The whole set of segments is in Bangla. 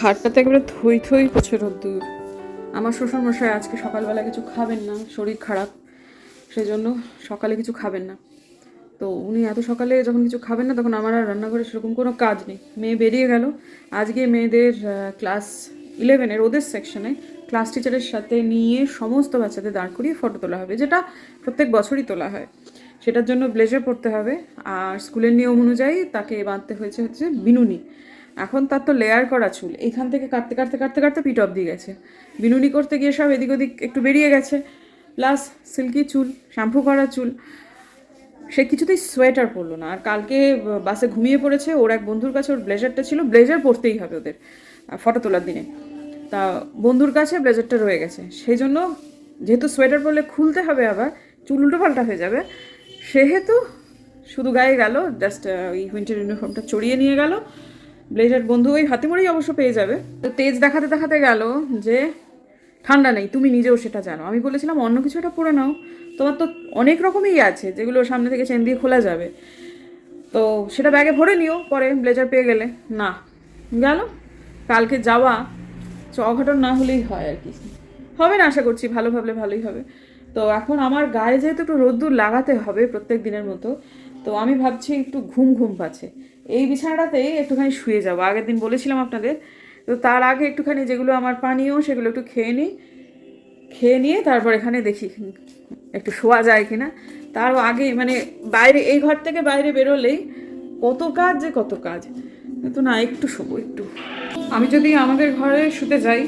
খাটটাতে একেবারে থই থই করছে রোদ্দুর। আমার শ্বশুর মশাই আজকে সকালবেলা কিছু খাবেন না, শরীর খারাপ সেই জন্য সকালে কিছু খাবেন না। তো উনি এত সকালে যখন কিছু খাবেন না, তখন আমার আর রান্নাঘরে সেরকম কোনো কাজ নেই। মেয়ে বেরিয়ে গেল। আজকে মেয়েদের ক্লাস ইলেভেনের ওদের সেকশনে ক্লাস টিচারের সাথে নিয়ে সমস্ত বাচ্চাদের দাঁড় করিয়ে ফটো তোলা হবে, যেটা প্রত্যেক বছরই তোলা হয়। সেটার জন্য ব্লেজার পরতে হবে। আর স্কুলের নিয়ম অনুযায়ী তাকে বাঁধতে হয়েছে হচ্ছে বিনুনি। এখন তার তো লেয়ার করা চুল। এইখান থেকে কাটতে কাটতে কাটতে কাটতে পিট অফ দিয়ে গেছে। বিনুনি করতে গিয়ে সব এদিক ওদিক একটু বেরিয়ে গেছে। প্লাস সিল্কি চুল শ্যাম্পু করা চুল। সে কিছুতেই সোয়েটার পরলো না। আর কালকে বাসে ঘুমিয়ে পড়েছে। ওর এক বন্ধুর কাছে ওর ব্লেজারটা ছিল। ব্লেজার পরতেই হবে ওদের ফটো তোলার দিনে। তা বন্ধুর কাছে ব্লেজারটা রয়ে গেছে। সেই জন্য যেহেতু সোয়েটার পরলে খুলতে হবে আবার, চুল উল্টো পাল্টা হয়ে যাবে, সেহেতু শুধু গায়ে গেল জাস্ট ওই উইন্টার ইউনিফর্মটা চড়িয়ে নিয়ে গেল। ব্লেজার বন্ধু ওই হাতে মরেই অবশ্য পেয়ে যাবে। তো তেজ দেখাতে দেখাতে গেল যে ঠান্ডা নেই, তুমি নিজেও সেটা জানো। আমি বলেছিলাম, অন্য কিছু একটা পরে নাও। তোমার তো অনেক রকমই আছে, যেগুলো সামনে থেকে চেন দিয়ে খোলা যাবে। তো সেটা ব্যাগে ভরে নিও, পরে ব্লেজার পেয়ে গেলে। না, গেল। কালকে যাওয়া অঘটন না হলেই হয় আর কি। হবে না, আশা করছি, ভালো ভাবলে ভালোই হবে। তো এখন আমার গায়ে যেহেতু একটু রোদ্দুর লাগাতে হবে প্রত্যেক দিনের মতো, তো আমি ভাবছি একটু ঘুম ঘুম পাচ্ছে। এই বিছানাটাতেই একটুখানি শুয়ে যাব। আগের দিন বলেছিলাম আপনাদের, তো তার আগে একটুখানি যেগুলো আমার পানীয় সেগুলো একটু খেয়ে নিই। খেয়ে নিয়ে তারপর এখানে দেখি একটু শোয়া যায় কিনা। তার আগে মানে বাইরে, এই ঘর থেকে বাইরে বেরোলেই কত কাজ যে কত কাজ। কিন্তু না, একটু শোবো, একটু। আমি যদি আমাদের ঘরে শুতে যাই,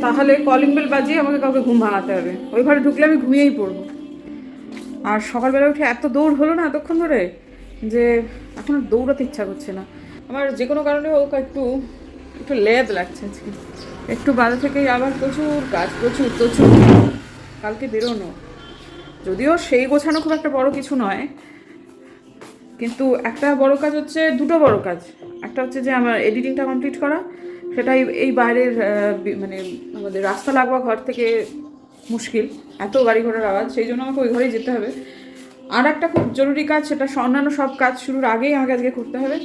তাহলে কলিং বেল বাজিয়ে আমাকে কাউকে ঘুম ভাঙাতে হবে। ওই ঘরে ঢুকলে আমি ঘুমিয়েই পড়ব। আর সকালবেলা উঠে এত দৌড় হলো না এতক্ষণ ধরে যে এখন দৌড়াতে ইচ্ছা করছে না। আমার যে কোনো কারণে হোক একটু একটু লেদ লাগছে আজকে। একটু বাজে থেকেই আবার প্রচুর কাজ, প্রচুর প্রচুর। কালকে বেরোনো। যদিও সেই গোছানো খুব একটা বড় কিছু নয়, কিন্তু একটা বড় কাজ হচ্ছে দুটো বড় কাজ। একটা হচ্ছে যে আমার এডিটিংটা কমপ্লিট করা, সেটাই এই বাইরের মানে আমাদের রাস্তা লাগোয়া ঘর থেকে মুশকিল। এত গাড়ি ঘোড়ার আওয়াজ, সেই জন্য আমাকে ওই ঘরেই যেতে হবে। আর একটা খুব জরুরি কাজ সেটা অন্যান্য সব কাজ শুরুর আগেই আমাকে আজকে করতে হবে।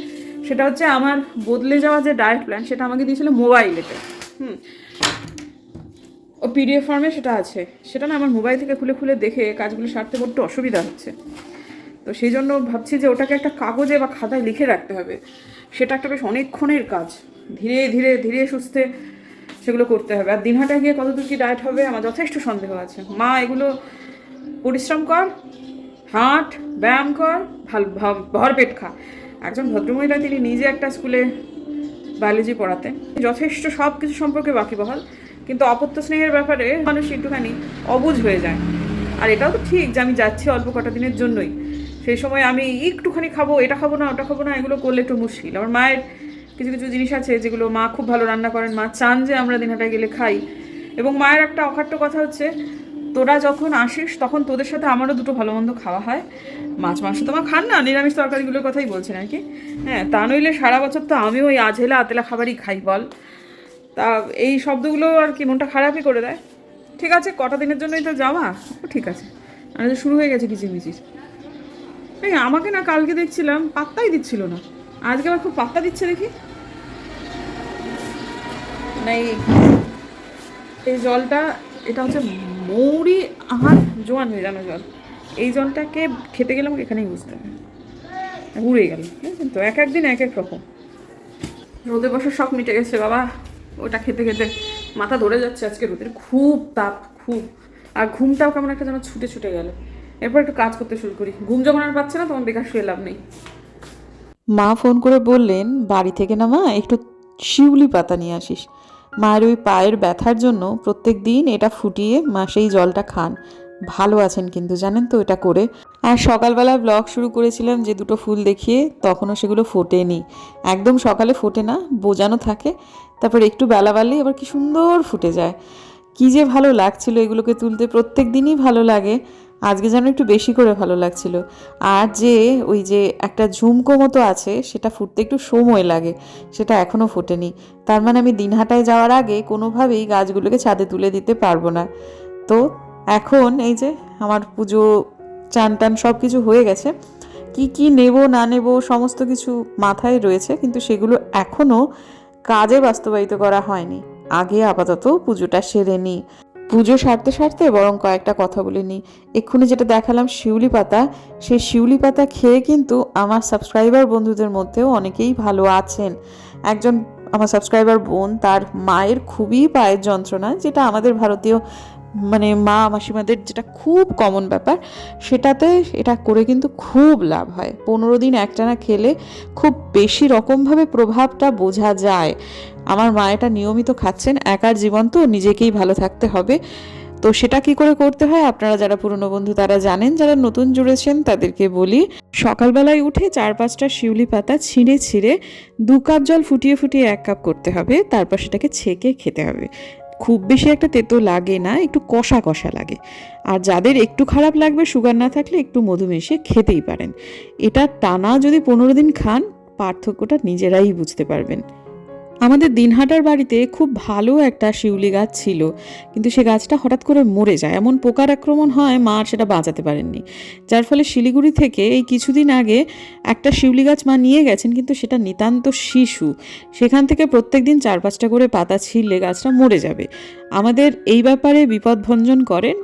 সেটা হচ্ছে আমার বদলে যাওয়া যে ডায়েট প্ল্যান সেটা আমাকে দিয়েছিল মোবাইলেতে হুম। ও পিডিএফ ফর্মে সেটা আছে। সেটা না আমার মোবাইল থেকে খুলে খুলে দেখে কাজগুলো সারতে বড্ড অসুবিধা হচ্ছে। তো সেই জন্য ভাবছি যে ওটাকে একটা কাগজে বা খাতায় লিখে রাখতে হবে। সেটা একটা বেশ অনেকক্ষণের কাজ। ধীরে ধীরে ধীরে সুস্থে সেগুলো করতে হবে। আর দিনহাটা গিয়ে কতদূর কি ডায়েট হবে আমার যথেষ্ট সন্দেহ আছে। মা এগুলো পরিশ্রম কর। হাঁট, ব্যায়াম কর, ভালো ভরপেট খা। একজন ভদ্রমহিলা তিনি নিজে একটা স্কুলে বায়োলজি পড়াতেন। যথেষ্ট সব কিছু সম্পর্কে বাকিবহাল, কিন্তু অপত্য স্নেহের ব্যাপারে মানুষ একটুখানি অবুঝ হয়ে যায়। আর এটাও তো ঠিক যে আমি যাচ্ছি অল্প কটা দিনের জন্যই। সেই সময় আমি একটুখানি খাব, এটা খাব না, ওটা খাব না, এগুলো করলে একটু মুশকিল। আমার মায়ের কিছু কিছু জিনিস আছে যেগুলো মা খুব ভালো রান্না করেন। মা চান যে আমরা দিনহাটায় গেলে খাই। এবং মায়ের একটা অখাট্য কথা হচ্ছে তোরা যখন আসিস, তখন তোদের সাথে আমারও দুটো ভালো মন্দ খাওয়া হয়। মাছ, মাংস তো আমার খান না? নিরামিষ তরকারিগুলোর কথাই বলছেন আর কি। হ্যাঁ তা নইলে সারা বছর তো আমিও ওই আঝেলা আতেলা খাবারই খাই, বল। তা এই শব্দগুলো আর কি মনটা খারাপই করে দেয়। ঠিক আছে, কটা দিনের জন্যই তো যাওয়া। ঠিক আছে। আর শুরু হয়ে গেছে কিচিরমিচির। এই আমাকে না কালকে দেখছিলাম, পাত্তাই দিচ্ছিল না। আজকে আবার খুব পাত্তা দিচ্ছে দেখি। না এই জলটা এটা হচ্ছে মৌরি আহার জোয়ান হয়ে জানো জল। এই জলটাকে খেতে গেলে আমাকে এখানেই বুঝতে হবে। উড়ে গেল বুঝলেন তো এক এক দিন এক এক রকম। রোদে বসার শখ মিটে গেছে, বাবা। ওটা খেতে খেতে মাথা ধরে যাচ্ছে আজকে রোদের। খুব তাপ, খুব। আর ঘুমটাও কেমন একটা যেন ছুটে ছুটে গেল। এরপর একটু কাজ করতে শুরু করি। ঘুম যখন আর পাচ্ছে না, তখন বেকার শুয়ে লাভ নেই। মা ফোন করে বললেন, বাড়ি থেকে না মা, একটু শিউলি পাতা নিয়ে আসিস। মায়ের ওই পায়ের ব্যথার জন্য প্রত্যেক দিন এটা ফুটিয়ে মা সেই জলটা খান। ভালো আছেন কিন্তু, জানেন তো এটা করে। আর সকালবেলা ব্লগ শুরু করেছিলাম যে দুটো ফুল দেখিয়ে, তখনও সেগুলো ফোটেনি। একদম সকালে ফোটে না বোজানো থাকে। তারপর একটু বেলা বাড়লেই আবার কি সুন্দর ফুটে যায়। কি যে ভালো লাগছিল এগুলোকে তুলতে, প্রত্যেক দিনই ভালো লাগে। আজকে যেন একটু বেশি করে ভালো লাগছিল। আর যে ওই যে একটা ঝুমকো মতো আছে, সেটা ফুটতে একটু সময় লাগে, সেটা এখনও ফোটেনি। তার মানে আমি দিনহাটায় যাওয়ার আগে কোনোভাবেই গাছগুলোকে ছাদে তুলে দিতে পারব না। তো এখন এই যে আমার পুজো চান টান সব কিছু হয়ে গেছে। কি কি নেব, না নেব, সমস্ত কিছু মাথায় রয়েছে, কিন্তু সেগুলো এখনও কাজে বাস্তবায়িত করা হয়নি। আগে আপাতত পুজোটা সেরে নিই। পুজো সারতে সারতে বরং কয়েকটা কথা বলে নিই। এক্ষুনি যেটা দেখালাম শিউলি পাতা, সেই শিউলি পাতা খেয়ে কিন্তু আমার সাবস্ক্রাইবার বন্ধুদের মধ্যেও অনেকেই ভালো আছেন। একজন আমার সাবস্ক্রাইবার বোন, তার মায়ের খুবই পায়ের যন্ত্রণা, যেটা আমাদের ভারতীয় মানে মা মাসিমাদের যেটা খুব কমন ব্যাপার, সেটাতে এটা করে কিন্তু খুব লাভ হয়। পনেরো দিন একটানা খেলে খুব বেশি রকমভাবে প্রভাবটা বোঝা যায়। আমার মা এটা নিয়মিত খাচ্ছেন, একার জীবন তো নিজেকেই ভালো থাকতে হবে। তো সেটা কি করে করতে হয়? আপনারা যারা পুরনো বন্ধু, তারা জানেন। যারা নতুন জুড়েছেন, তাদেরকে বলি, সকালবেলায় উঠে চার পাঁচটা শিউলি পাতা ছিঁড়ে ছিঁড়ে দু কাপ জল ফুটিয়ে ফুটিয়ে এক কাপ করতে হবে। তারপর সেটাকে ছেঁকে খেতে হবে। খুব বেশি একটা তেতো লাগে না, একটু কষা কষা লাগে। আর যাদের একটু খারাপ লাগবে, সুগার না থাকলে একটু মধু মিশিয়ে খেতেই পারেন। এটা টানা যদি পনেরো দিন খান, পার্থক্যটা নিজেরাই বুঝতে পারবেন। আমাদের দিনহাটার বাড়িতে খুব ভালো একটা শিউলি গাছ ছিল, কিন্তু সে গাছটা হঠাৎ করে মরে যায়। এমন পোকার আক্রমণ হয়, মা আর সেটা বাঁচাতে পারেননি। যার ফলে শিলিগুড়ি থেকে এই কিছুদিন আগে একটা শিউলি গাছ মা নিয়ে গেছেন, কিন্তু সেটা নিতান্ত শিশু। সেখান থেকে প্রত্যেক দিন চার পাঁচটা করে পাতা ছিঁড়লে গাছটা মরে যাবে। আমাদের এই ব্যাপারে বিপদভঞ্জন করেন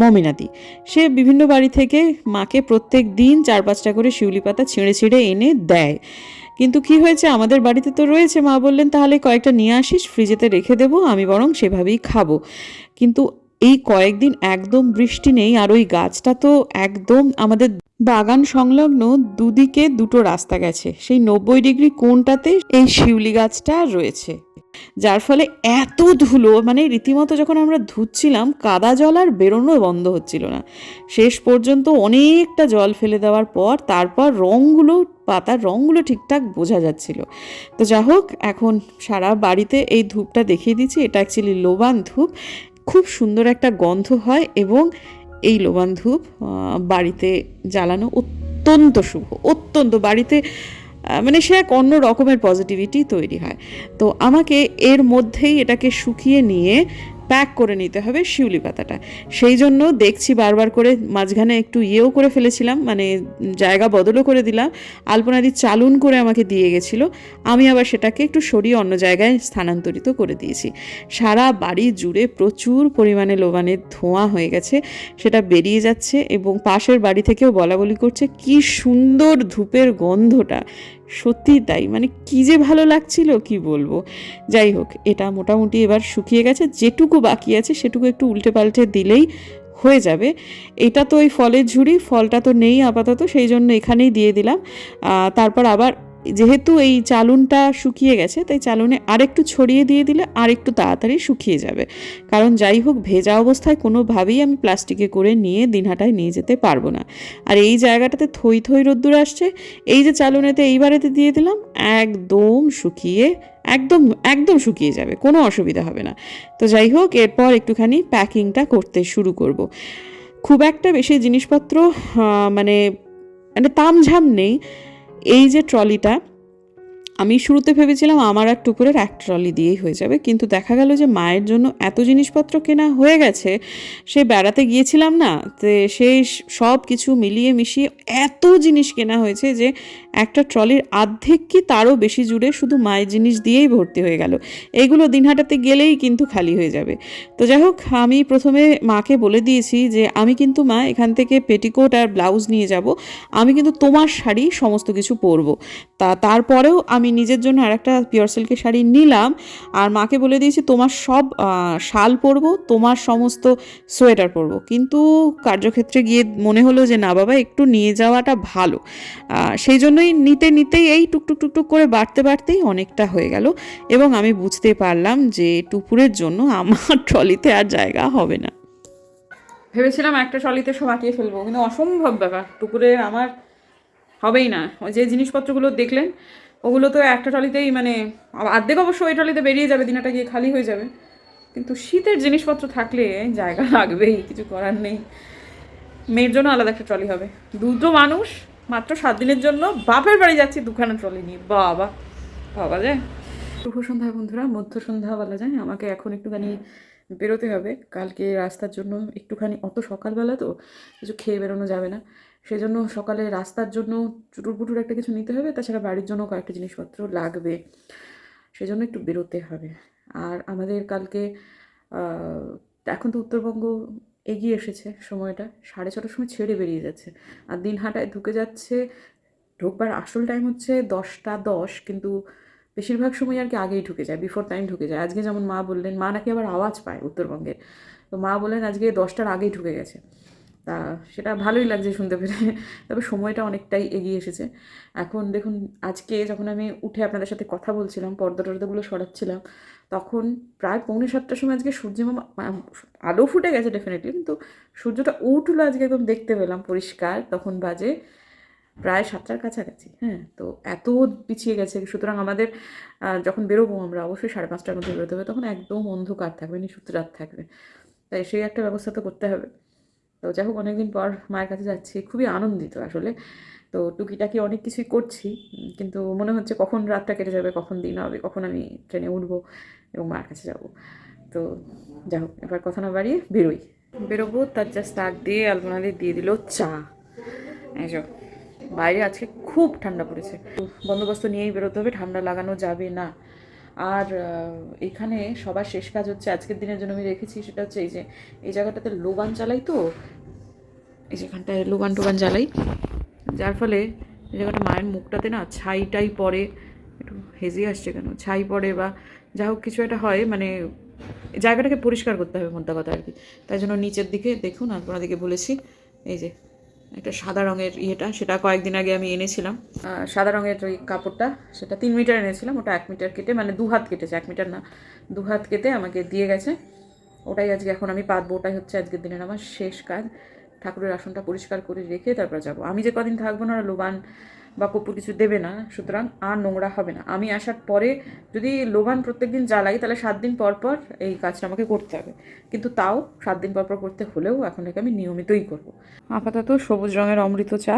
মমিনাদি। সে বিভিন্ন বাড়ি থেকে মাকে প্রত্যেক দিন চার পাঁচটা করে শিউলি পাতা ছিঁড়ে ছিঁড়ে এনে দেয়। কিন্তু কি হয়েছে? আমাদের বাড়িতে তো রয়েছে, মা বললেন, তাহলে কয়েকটা নিয়ে আসিস, ফ্রিজেতে রেখে দেবো, আমি বরং সেভাবেই খাব। কিন্তু এই কয়েকদিন একদম বৃষ্টি নেই, আর ওই গাছটা তো একদম আমাদের বাগান সংলগ্ন দুদিকে দুটো রাস্তা গেছে। সেই নব্বই ডিগ্রি কোণটাতে এই শিউলি গাছটা রয়েছে। যার ফলে এত ধুলো মানে রীতিমতো যখন আমরা ধুচ্ছিলাম, কাদা জল আর বেরোনো বন্ধ হচ্ছিল না। শেষ পর্যন্ত অনেকটা জল ফেলে দেওয়ার পর তারপর রঙগুলো পাতার রঙগুলো ঠিকঠাক বোঝা যাচ্ছিল। তো যা হোক, এখন সারা বাড়িতে এই ধূপটা দেখিয়ে দিচ্ছি। এটা অ্যাকচুয়ালি লোবান ধূপ। খুব সুন্দর একটা গন্ধ হয় এবং এই লোবান ধূপ বাড়িতে জ্বালানো অত্যন্ত শুভ, অত্যন্ত বাড়িতে মানে সে এক অন্য রকমের পজিটিভিটি তৈরি হয়। তো আমাকে এর মধ্যেই এটাকে শুকিয়ে নিয়ে প্যাক করে নিতে হবে শিউলি পাতাটা। সেই জন্য দেখছি বারবার করে মাঝখানে একটু ইয়েও করে ফেলেছিলাম মানে জায়গা বদলও করে দিলাম। আলপনাদি চালুন করে আমাকে দিয়ে গেছিল। আমি আবার সেটাকে একটু সরিয়ে অন্য জায়গায় স্থানান্তরিত করে দিয়েছি। সারা বাড়ি জুড়ে প্রচুর পরিমাণে লোবানের ধোঁয়া হয়ে গেছে, সেটা বেরিয়ে যাচ্ছে এবং পাশের বাড়ি থেকেও বলা বলি করছে, কি সুন্দর ধূপের গন্ধটা। সত্যি তাই। মানে কি যে ভালো লাগছিল, কি বলব? যাই হোক, এটা মোটামুটি এবার শুকিয়ে গেছে। যেটুকু বাকি আছে, সেটুকু একটু উল্টে পাল্টে দিলেই হয়ে যাবে। এটা তো ওই ফলের ঝুড়ি, ফলটা তো নেই আপাতত, সেই জন্য এখানেই দিয়ে দিলাম। তারপর আবার যেহেতু এই চালুনটা শুকিয়ে গেছে, তাই চালুনে আরেকটু ছড়িয়ে দিয়ে দিলে আর একটু তাড়াতাড়ি শুকিয়ে যাবে। কারণ যাই হোক, ভেজা অবস্থায় কোনোভাবেই আমি প্লাস্টিকে করে নিয়ে দিনহাটায় নিয়ে যেতে পারব না। আর এই জায়গাটাতে থই থই রোদ্দুর আসছে, এই যে চালুনেতে এইবারেতে দিয়ে দিলাম, একদম শুকিয়ে, একদম একদম শুকিয়ে যাবে, কোনো অসুবিধা হবে না। তো যাই হোক, এরপর একটুখানি প্যাকিংটা করতে শুরু করব। খুব একটা বেশি জিনিসপত্র মানে মানে তামঝাম নেই। এই যে ট্রলিটা আমি শুরুতে ভেবেছিলাম আমার আর টুকুরের এক ট্রলি দিয়েই হয়ে যাবে, কিন্তু দেখা গেল যে মায়ের জন্য এত জিনিসপত্র কেনা হয়ে গেছে, সে বেড়াতে গিয়েছিলাম না, তো সেই সব কিছু মিলিয়ে মিশিয়ে এত জিনিস কেনা হয়েছে যে একটা ট্রলির অর্ধেক কি তারও বেশি জুড়ে শুধু মায়ের জিনিস দিয়েই ভর্তি হয়ে গেল। এইগুলো দিনহাটাতে গেলেই কিন্তু খালি হয়ে যাবে। তো যাই হোক, আমি প্রথমে মাকে বলে দিয়েছি যে আমি কিন্তু মা এখান থেকে পেটিকোট আর ব্লাউজ নিয়ে যাব, আমি কিন্তু তোমার শাড়ি সমস্ত কিছু পরবো। তা তারপরেও আমি নিজের জন্য আর একটা পিওর সিল্কের শাড়ি নিলাম আর মাকে বলে দিয়েছি, তোমার সব শাল পরবো, তোমার সমস্ত সোয়েটার পরবো। কিন্তু কার্যক্ষেত্রে গিয়ে মনে হলো যে, না বাবা, একটু নিয়ে যাওয়াটা ভালো। সেই জন্যই নিতে, নিতেই এই টুকটুক টুকটুক করে বাড়তে, বাড়তেই অনেকটা হয়ে গেল এবং আমি বুঝতে পারলাম যে টুপুরের জন্য আমার ট্রলিতে আর জায়গা হবে না। ভেবেছিলাম একটা ট্রলিতে সব আটিয়ে ফেলব, কিন্তু অসম্ভব ব্যাপার। টুকুরে আমার হবেই না। যে জিনিসপত্রগুলো দেখলেন ওগুলো তো একটা ট্রলিতেই মানে অর্ধেক অবশ্য ওই ট্রলিতে বেরিয়ে যাবে দিনাটা গিয়ে খালি হয়ে যাবে। কিন্তু শীতের জিনিসপত্র থাকলে জায়গা লাগবেই, কিছু করার নেই। মেয়ের জন্য আলাদা একটা ট্রলি হবে। দুটো মানুষ, মাত্র সাত দিনের জন্য, বাপের বাড়ি যাচ্ছি দুখানা ট্রলি নিয়ে। বাবা বাবা যায়। শুভ সন্ধ্যা বন্ধুরা, মধ্য সন্ধ্যা বলা যায়। আমাকে এখন একটুখানি বেরোতে হবে। কালকে রাস্তার জন্য একটুখানি, অত সকালবেলা তো কিছু খেয়ে বেরোনো যাবে না। সেজন্য সকালে রাস্তার জন্য চুটুর পুটুর একটা কিছু নিতে হবে, তাছাড়া বাড়ির জন্য কয়েকটা জিনিসপত্র লাগবে। সেজন্য একটু বেরোতে হবে। আর আমাদের কালকে এখন তো উত্তরবঙ্গ এগিয়ে এসেছে সময়টা, সাড়ে ছটার সময় ছেড়ে বেরিয়ে যাচ্ছে। আর দিনহাটায় ঢুকে যাচ্ছে, ঢুকবার আসল টাইম হচ্ছে দশটা দশ, কিন্তু বেশিরভাগ সময় আর কি আগেই ঢুকে যায় বিফোর টাইম ঢুকে যায়। আজকে যেমন মা বললেন, মা নাকি আবার আওয়াজ পায় উত্তরবঙ্গের। তো মা বললেন, আজকে দশটার আগেই ঢুকে গেছে। তা সেটা ভালোই লাগছে শুনতে পেরে। তবে সময়টা অনেকটাই এগিয়ে এসেছে। এখন দেখুন, আজকে যখন আমি উঠে আপনাদের সাথে কথা বলছিলাম, পর্দা টর্দাগুলো সরাচ্ছিলাম, তখন প্রায় পৌনে সাতটার সময় আজকে সূর্য আলো ফুটে গেছে ডেফিনেটলি কিন্তু সূর্যটা উঠল আজকে একদম দেখতে পেলাম পরিষ্কার। তখন বাজে প্রায় সাতটার কাছাকাছি হ্যাঁ? তো এত পিছিয়ে গেছে। সুতরাং আমাদের যখন বেরোবো আমরা অবশ্যই সাড়ে পাঁচটার মধ্যে বেরোতে হবে। তখন একদম অন্ধকার থাকবে, নিশুত রাত থাকবে। তাই সেই একটা ব্যবস্থা তো করতে হবে। তো যাই হোক, অনেকদিন পর মায়ের কাছে যাচ্ছি। খুবই আনন্দিত আসলে। তো টুকিটাকি অনেক কিছুই করছি কিন্তু মনে হচ্ছে কখন রাতটা কেটে যাবে, কখন দিন হবে, কখন আমি ট্রেনে উঠবো এবং মায়ের কাছে যাব। তো যাই হোক, এবার কথা না বাড়িয়ে বেরোই। বেরোবো, তার জাস্ট তাক দিয়ে আলপনা দিয়ে দিয়ে দিল চা। এই বাইরে আজকে খুব ঠান্ডা পড়েছে। বন্দোবস্ত নিয়েই বেরোতে হবে, ঠান্ডা লাগানো যাবে না। আর এখানে সবার শেষ কাজ হচ্ছে আজকের দিনের জন্য আমি রেখেছি, সেটা হচ্ছে এই যে, এই জায়গাটাতে লোবান চালাই তো? এই যেখানটায় লোবান টোবান জ্বালাই। যার ফলে এই জায়গাটা মায়ের মুখটাতে না ছাইটাই পড়ে, একটু হেজি আসছে কেন? ছাই পড়ে বা যা হোক কিছু একটা হয় মানে জায়গাটাকে পরিষ্কার করতে হবে, মোদ্দা কথা আর কি। তাই জন্য নিচের দিকে দেখুন আপনাদেরকে বলেছি, এই যে একটা সাদা রঙের ইয়েটা, সেটা কয়েকদিন আগে আমি এনেছিলাম। সাদা রঙের ওই কাপড়টা, সেটা তিন মিটার এনেছিলাম, ওটা এক মিটার কেটে মানে দু হাত কেটেছে, এক মিটার না, দু হাত কেটে আমাকে দিয়ে গেছে। ওটাই আজকে এখন আমি পাতবো, ওটাই হচ্ছে আজকের দিনের আমার শেষ কাজ। ঠাকুরের আসনটা পরিষ্কার করে রেখে তারপর যাব। আমি যে কদিন থাকব না, ওরা লোবান বা কপুর কিছু দেবে না, সুতরাং আর নোংরা হবে না। আমি আসার পরে যদি লোবান প্রত্যেকদিন জ্বালাই, তাহলে সাত দিন পর পর এই কাজটা আমাকে করতে হবে। কিন্তু তাও সাত দিন পর পর করতে হলেও এখন থেকে আমি নিয়মিতই করব। আপাতত সবুজ রঙের অমৃত চা,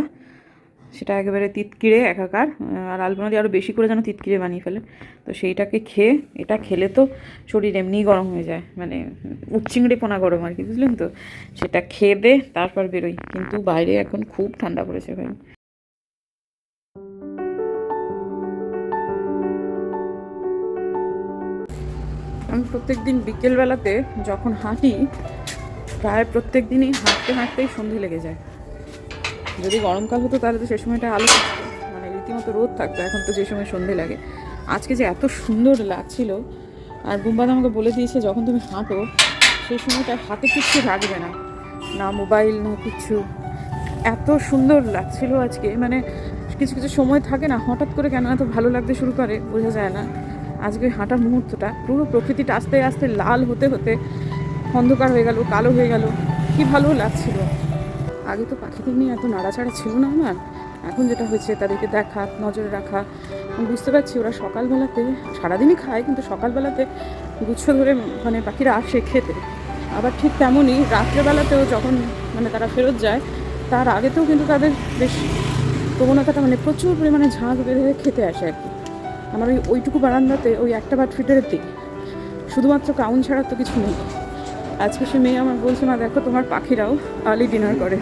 সেটা একেবারে তিতকিরে একাকার, আর আলপনা দিয়ে আরও বেশি করে যেন তিতকিরে বানিয়ে ফেলে। তো সেইটাকে খেয়ে, এটা খেলে তো শরীর এমনিই গরম হয়ে যায় মানে উচ্চিংড়ে পোনা গরম আর কি, বুঝলেন তো? সেটা খেয়ে দে, তারপর বেরোই। কিন্তু বাইরে এখন খুব ঠান্ডা পড়েছে ভাই। আমি প্রত্যেক দিন বিকেলবেলাতে যখন হাঁটি, প্রায় প্রত্যেক দিনই হাঁটতে হাঁটতেই সন্ধে লেগে যায়। যদি গরমকাল হতো তাহলে তো সে সময়টা আলো মানে রীতিমতো রোদ থাকতো, এখন তো যে সময় সন্ধে লাগে। আজকে যে এত সুন্দর লাগছিল, আর বুম্বাদ আমাকে বলে দিয়েছে যখন তুমি হাঁটো, সেই সময়টা হাতে কিচ্ছু রাখবে না। না মোবাইল, না কিচ্ছু এত সুন্দর লাগছিল আজকে মানে কিছু কিছু সময় থাকে না, হঠাৎ করে কেন এত ভালো লাগতে শুরু করে, বোঝা যায় না। আজকে হাঁটার মুহূর্তটা, পুরো প্রকৃতিটা আস্তে আস্তে লাল হতে হতে অন্ধকার হয়ে গেল, কালো হয়ে গেল। কি ভালো লাগছিল। আগে তো পাখিদের নিয়ে এত নাড়াচাড়া ছিল না আমার। এখন যেটা হয়েছে, তাদেরকে দেখা, নজরে রাখা। বুঝতে পারছি ওরা সকালবেলাতে, সারাদিনই খায়, কিন্তু সকালবেলাতে গুচ্ছ ধরে মানে পাখিরা আসে খেতে। আবার ঠিক তেমনই রাত্রেবেলাতেও যখন মানে তারা ফেরত যায়, তার আগেতেও কিন্তু তাদের বেশ প্রবণতাটা মানে প্রচুর পরিমাণে ঝাঁক বেঁধে খেতে আসে আর কি। আমার ওই ওইটুকু বারান্দাতে ওই একটা বাট ফিটারের দিকে শুধুমাত্র কাউন ছাড়া তো কিছু নেই। আজকে সে মেয়ে আমার বলছে, মা, দেখো তোমার পাখিরাও আর্লি ডিনার করে।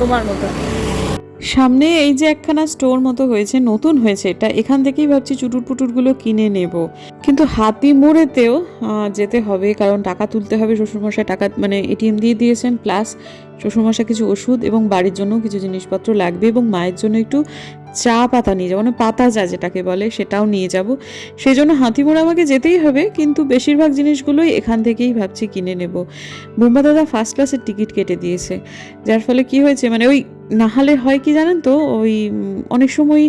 তোমার মতো। সামনে এই যে একখানা স্টোর মতো হয়েছে, নতুন হয়েছে, এটা এখান থেকেই ভাবছি চুটুর পুটুরগুলো কিনে নেব। কিন্তু হাতি মোড়েতেও যেতে হবে, কারণ টাকা তুলতে হবে শ্বশুরমশাই, টাকা মানে এটিএম দিয়ে দিয়েছেন প্লাস শ্বশুরমশাই কিছু ওষুধ এবং বাড়ির জন্য কিছু জিনিসপত্র লাগবে এবং মায়ের জন্য একটু চা পাতা নিয়ে যাব মানে পাতা চা যেটাকে বলে সেটাও নিয়ে যাব। সেই জন্য হাতিমোড়া আমাকে যেতেই হবে, কিন্তু বেশিরভাগ জিনিসগুলোই এখান থেকেই ভাবছি কিনে নেব। বুম্বা দাদা ফার্স্ট ক্লাসের টিকিট কেটে দিয়েছে। যার ফলে কি হয়েছে মানে ওই নাহলে হয় কি জানেন তো, ওই অনেক সময়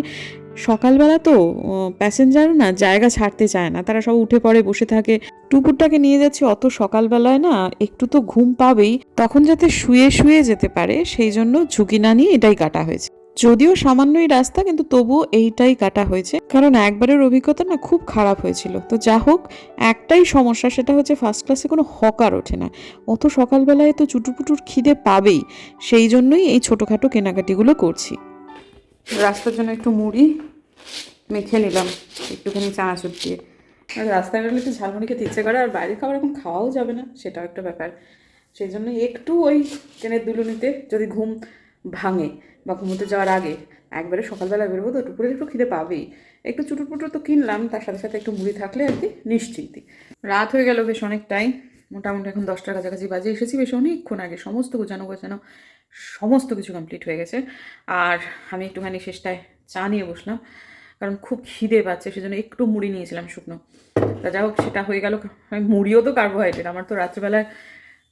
সকালবেলা তো প্যাসেঞ্জার না জায়গা ছাড়তে চায় না, তারা সব উঠে পড়ে বসে থাকে। টুকুরটাকে নিয়ে যাচ্ছি অত সকালবেলায় না, একটু তো ঘুম পাবেই, তখন যাতে শুয়ে শুয়ে যেতে পারে, সেই জন্য ঝুঁকি না নিয়ে এটাই কাটা হয়েছে। যদিও সামান্যই রাস্তা, কিন্তু তবুও এইটাই কাটা হয়েছে। কারণ একবারের অভিজ্ঞতা না খুব খারাপ হয়েছিল। তো যা হোক, একটাই সমস্যা, সেটা হচ্ছে ফার্স্ট ক্লাসে কোনো হকার ওঠে না। অত সকালবেলায় তো চুটুপুটুর খিদে পাবেই। সেই জন্যই এই ছোটোখাটো কেনাকাটিগুলো করছি। রাস্তার জন্য একটু মুড়ি মেখে নিলাম, একটুখানি চানাচুর দিয়ে। আর রাস্তায় বেরোলে একটু ঝালমুড়ি খেতে ইচ্ছে করে, আর বাইরের খাবার এখন খাওয়াও যাবে না, সেটাও একটা ব্যাপার। সেই জন্য একটু ওই ট্রেনের দুলুনিতে যদি ঘুম ভাঙে। বা ঘুমোতে যাওয়ার আগে একবারে সকালবেলা বেরোবো তো, দুপুরে একটু খিদে পাবেই। একটু চুটুর পুটুর তো কিনলাম, তার সাথে সাথে একটু মুড়ি থাকলে আর কি নিশ্চিন্তি। রাত হয়ে গেল বেশ অনেকটাই, মোটামুটি এখন দশটার কাছাকাছি বাজে, এসেছি বেশ অনেকক্ষণ আগে, সমস্ত গোছানো গোছানো, সমস্ত কিছু কমপ্লিট হয়ে গেছে। আর আমি একটুখানি শেষটায় চা নিয়ে বসলাম, কারণ খুব খিদে পাচ্ছে, সেজন্য একটু মুড়ি নিয়েছিলাম শুকনো। তা যাই হোক, সেটা হয়ে গেল মুড়িও তো কার্বোহাইড্রেট আমার তো রাত্রিবেলায়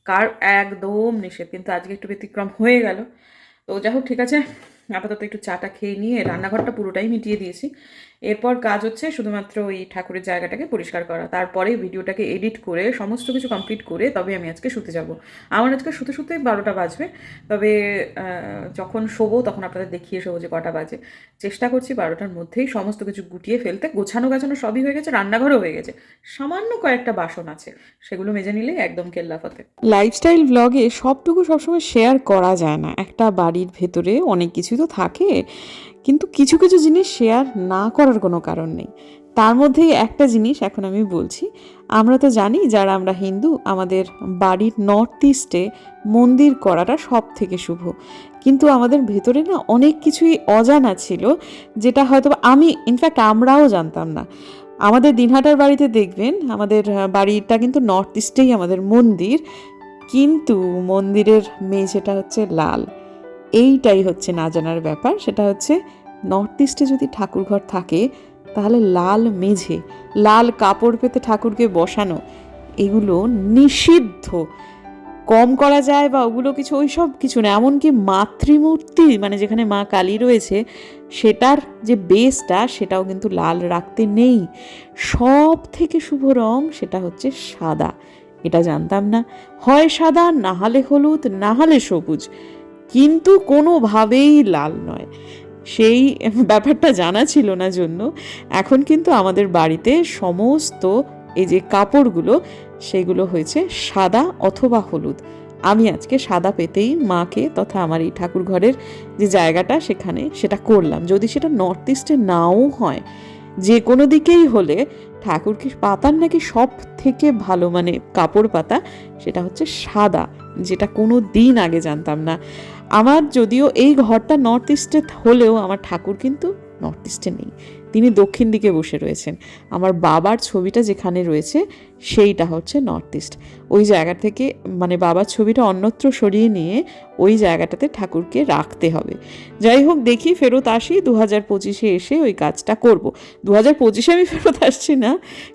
কার একদম নিষেধ, কিন্তু আজকে একটু ব্যতিক্রম হয়ে গেল। তো যাই হোক ঠিক আছে। আপাতত একটু চাটা খেয়ে নিয়ে রান্নাঘরটা পুরোটাই মিটিয়ে দিয়েছি। এরপর কাজ হচ্ছে শুধুমাত্র ওই ঠাকুরের জায়গাটাকে পরিষ্কার করা। তারপরে ভিডিওটাকে এডিট করে, সমস্ত কিছু কমপ্লিট করে তবে আমি আজকে শুতে যাব। আমার আজকে শুতে শুতে বারোটা বাজবে। তবে যখন শোবো তখন আপনাদের দেখিয়ে শোবো যে কটা বাজে। চেষ্টা করছি বারোটার মধ্যেই সমস্ত কিছু গুটিয়ে ফেলতে। গোছানো গাছানো সবই হয়ে গেছে, রান্নাঘরও হয়ে গেছে। সামান্য কয়েকটা বাসন আছে, সেগুলো মেজে নিলেই একদম কেল্লাফতে লাইফস্টাইল ব্লগে সবটুকু সবসময় শেয়ার করা যায় না। একটা বাড়ির ভেতরে অনেক কিছুই তো থাকে। কিন্তু কিছু কিছু জিনিস শেয়ার না করার কোনো কারণ নেই। তার মধ্যেই একটা জিনিস এখন আমি বলছি। আমরা তো জানি যারা আমরা হিন্দু, আমাদের বাড়ির নর্থ ইস্টে মন্দির করাটা সব থেকে শুভ। কিন্তু আমাদের ভেতরে না অনেক কিছুই অজানা ছিল, যেটা হয়তো আমি ইনফ্যাক্ট আমরাও জানতাম না। আমাদের দিনহাটার বাড়িতে দেখবেন, আমাদের বাড়িটা কিন্তু নর্থ ইস্টেই আমাদের মন্দির। কিন্তু মন্দিরের মেঝেটা হচ্ছে লাল। এইটাই হচ্ছে না জানার ব্যাপার। সেটা হচ্ছে নর্থ ইস্টে যদি ঠাকুরঘর থাকে, তাহলে লাল মেঝে, লাল কাপড় পেতে ঠাকুরকে বসানো, এগুলো নিষিদ্ধ। কম করা যায় বা ওগুলো কিছু ওই সব কিছু না, এমনকি মাতৃমূর্তি মানে যেখানে মা কালী রয়েছে, সেটার যে বেসটা সেটাও কিন্তু লাল রাখতে নেই। সব থেকে শুভ রং সেটা হচ্ছে সাদা। এটা জানতাম না। হয় সাদা, না হলে হলুদ, না হলে সবুজ। কিন্তু কোনোভাবেই লাল নয়। সেই ব্যাপারটা জানা ছিল না জন্য। এখন কিন্তু আমাদের বাড়িতে সমস্ত এই যে কাপড়গুলো, সেগুলো হয়েছে সাদা অথবা হলুদ। আমি আজকে সাদা পেতেই মাকে তথা আমার এই ঠাকুর ঘরের যে জায়গাটা সেখানে সেটা করলাম। যদি সেটা নর্থ ইস্টে নাও হয়, যে কোনো দিকেই হলে ঠাকুরকে পাতার নাকি সব থেকে ভালো মানে কাপড় পাতা সেটা হচ্ছে সাদা, যেটা কোনো দিন আগে জানতাম না। আমার যদিও এই ঘরটা নর্থ ইস্টে হলেও আমার ঠাকুর কিন্তু নর্থ ইস্টে নেই। তিনি দক্ষিণ দিকে বসে রয়েছেন। আমার বাবার ছবিটা যেখানে রয়েছে সেইটা হচ্ছে নর্থ ইস্ট ওই জায়গা থেকে মানে বাবার ছবিটা অন্যত্র সরিয়ে নিয়ে ওই জায়গাটাতে ঠাকুরকে রাখতে হবে। যাই হোক, দেখি ফেরত আসি দু হাজার পঁচিশে এসে ওই কাজটা করব। দু হাজার পঁচিশে আমি ফেরত আসছি না,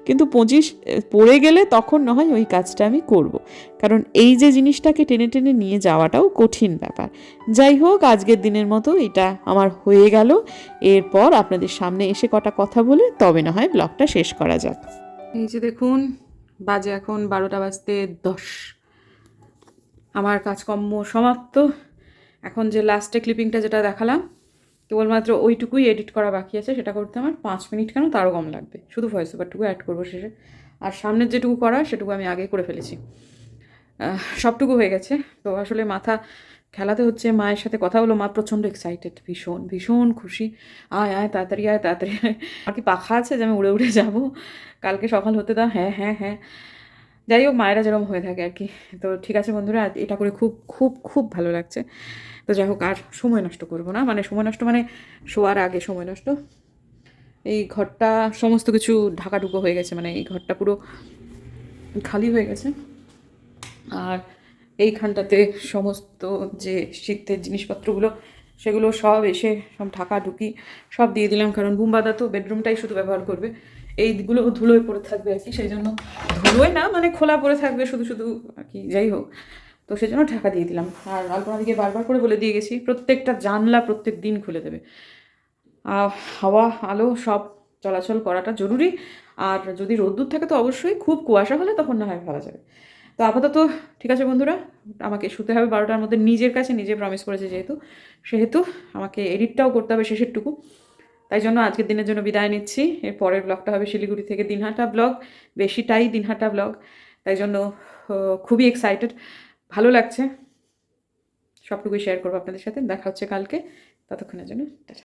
কিন্তু পঁচিশ পড়ে গেলে তখন না হয় ওই কাজটা আমি করব। কারণ এই যে জিনিসটাকে টেনে টেনে নিয়ে যাওয়াটাও কঠিন ব্যাপার। যাই হোক, আজকের দিনের মতো এটা আমার হয়ে গেল। এরপর আপনাদের সামনে এসে কটা কথা বলে তবে না হয় ব্লগটা শেষ করা যাক। এই যে দেখুন বাজে এখন বারোটা বাজতে দশ। আমার কাজকর্ম সমাপ্ত। এখন যে লাস্টে ক্লিপিংটা যেটা দেখালাম কেবলমাত্র ওইটুকুই এডিট করা বাকি আছে। সেটা করতে আমার পাঁচ মিনিট কেন তারও কম লাগবে। শুধু ভয়েস ওভারটুকু অ্যাড করব শেষে। আর সামনের যেটুকু করা, সেটুকু আমি আগে করে ফেলেছি। সবটুকু হয়ে গেছে। তো আসলে মাথা খেলাতে হচ্ছে মায়ের সাথে কথা হলো, মা প্রচণ্ড এক্সাইটেড ভীষণ ভীষণ খুশি। আয় আয়, তাড়াতাড়ি আয় তাড়াতাড়ি, আয়। আর কি পাখা আছে যে আমি উড়ে উড়ে যাব? কালকে সকাল হতে দাও হ্যাঁ হ্যাঁ হ্যাঁ। যাই হোক, মায়েরা যেরকম হয়ে থাকে আর কি। তো ঠিক আছে বন্ধুরা, এটা করে খুব খুব খুব ভালো লাগছে। তো যাই হোক, আর সময় নষ্ট করব না। মানে সময় নষ্ট মানে শোয়ার আগে সময় নষ্ট। এই ঘরটা সমস্ত কিছু ঢাকাঢুকো হয়ে গেছে মানে এই ঘরটা পুরো খালি হয়ে গেছে। আর এইখানটাতে সমস্ত যে শীতের জিনিসপত্রগুলো, সেগুলো সব এসে সব ঢাকা ঢুকি, সব দিয়ে দিলাম। কারণ বুম্বাদা তো বেডরুমটাই শুধু ব্যবহার করবে। এইগুলো ধুলোয় পড়ে থাকবে আর কি, সেই জন্য ধুলোয় না মানে খোলা পড়ে থাকবে শুধু শুধু আর কি, যাই হোক। তো সেই জন্য ঢাকা দিয়ে দিলাম। আর আলপনাদিকে বারবার করে বলে দিয়ে গেছি, প্রত্যেকটা জানলা প্রত্যেক দিন খুলে দেবে। হাওয়া, আলো সব চলাচল করাটা জরুরি। আর যদি রোদ্দুর থাকে তো অবশ্যই খুব কুয়াশা হলে তখন না হয় ভাবা যাবে। তো আপাতত, ঠিক আছে বন্ধুরা, আমাকে শুতে হবে বারোটার মধ্যে, নিজের কাছে নিজে প্রমিস করেছে যেহেতু, সেহেতু আমাকে এডিটটাও করতে হবে শেষেরটুকু। তাই জন্য আজকের দিনের জন্য বিদায় নিচ্ছি। এর পরের ব্লগটা হবে শিলিগুড়ি থেকে দিনহাটা ব্লগ বেশিটাই দিনহাটা ব্লগ তাই জন্য খুবই এক্সাইটেড ভালো লাগছে। সবটুকুই শেয়ার করব আপনাদের সাথে। দেখা হচ্ছে কালকে। ততক্ষণের জন্য